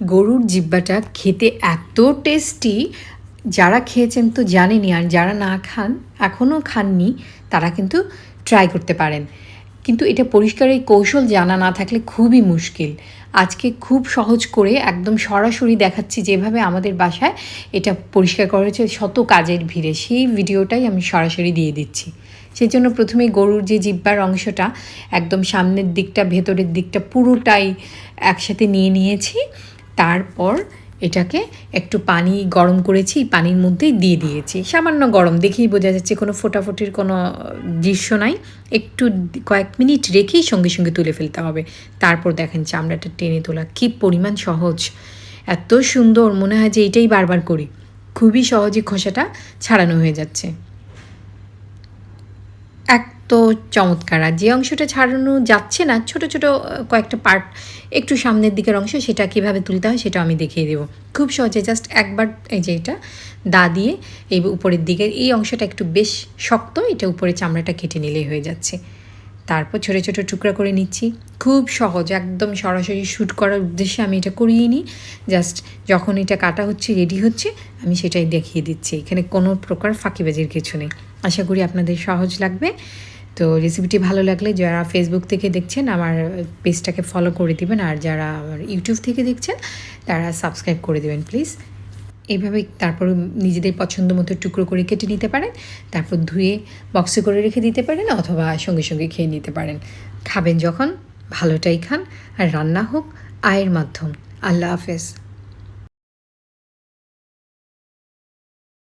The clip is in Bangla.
গরুর জিব্বাটা খেতে এত টেস্টি। যারা খেয়েছেন তো জানেনই, আর যারা না খান, এখনও খাননি, তারা কিন্তু ট্রাই করতে পারেন। কিন্তু এটা পরিষ্কার এই কৌশল জানা না থাকলে খুবই মুশকিল। আজকে খুব সহজ করে একদম সরাসরি দেখাচ্ছি যেভাবে আমাদের বাসায় এটা পরিষ্কার করা হয়েছে, শত কাজের ভিড়ে। সেই ভিডিওটাই আমি সরাসরি দিয়ে দিচ্ছি। সেই জন্য প্রথমে গরুর যে জিব্বার অংশটা, একদম সামনের দিকটা, ভেতরের দিকটা পুরোটাই একসাথে নিয়ে নিয়েছি। তারপর এটাকে একটু পানি গরম করেছি, পানির মধ্যেই দিয়ে দিয়েছি। সামান্য গরম দেখেই বোঝা যাচ্ছে কোনো ফোটাফুটির কোনো দৃশ্য নাই। একটু কয়েক মিনিট রেখেই সঙ্গে সঙ্গে তুলে ফেলতে হবে। তারপর দেখেন চামড়াটা টেনে তোলা কী পরিমাণ সহজ। এত সুন্দর, মনে হয় যে এটাই বারবার করি। খুবই সহজে খোসাটা ছাড়ানো হয়ে যাচ্ছে। তো চমৎকার। আর যে অংশটা ছাড়ানো যাচ্ছে না, ছোট ছোট কয়েকটা পার্ট একটু সামনের দিকের অংশ সেটা কীভাবে তুলতে হয় সেটা আমি দেখিয়ে দেবো। খুব সহজে জাস্ট একবার এই যে এটা দা দিয়ে এই উপরের দিকের এই অংশটা একটু বেশ শক্ত, এটা উপরে চামড়াটা কেটে নিলেই হয়ে যাচ্ছে। তারপর ছোটো ছোটো টুকরা করে নিচ্ছি। খুব সহজ, একদম সরাসরি শ্যুট করার উদ্দেশ্যে আমি এটা করিয়ে নিই। জাস্ট যখন এটা কাটা হচ্ছে, রেডি হচ্ছে, আমি সেটাই দেখিয়ে দিচ্ছি। এখানে কোনো প্রকার ফাঁকিবাজির কিছু নেই। আশা করি আপনাদের সহজ লাগবে। তো রেসিপিটি ভালো লাগলে যারা ফেসবুক থেকে দেখছেন, আমার পেজটাকে ফলো করে দিবেন। আর যারা আমার ইউটিউব থেকে দেখছেন, তারা সাবস্ক্রাইব করে দেবেন প্লিজ এইভাবে তারপর নিজেদের পছন্দ মতো টুকরো করে কেটে নিতে পারেন, তারপর ধুয়ে বক্সে করে রেখে দিতে পারেন অথবা সঙ্গে সঙ্গে খেয়ে নিতে পারেন। খাবেন যখন, ভালোটাই খান, আর রান্না হোক, আয়ের মাধ্যম। আল্লাহ হাফেজ।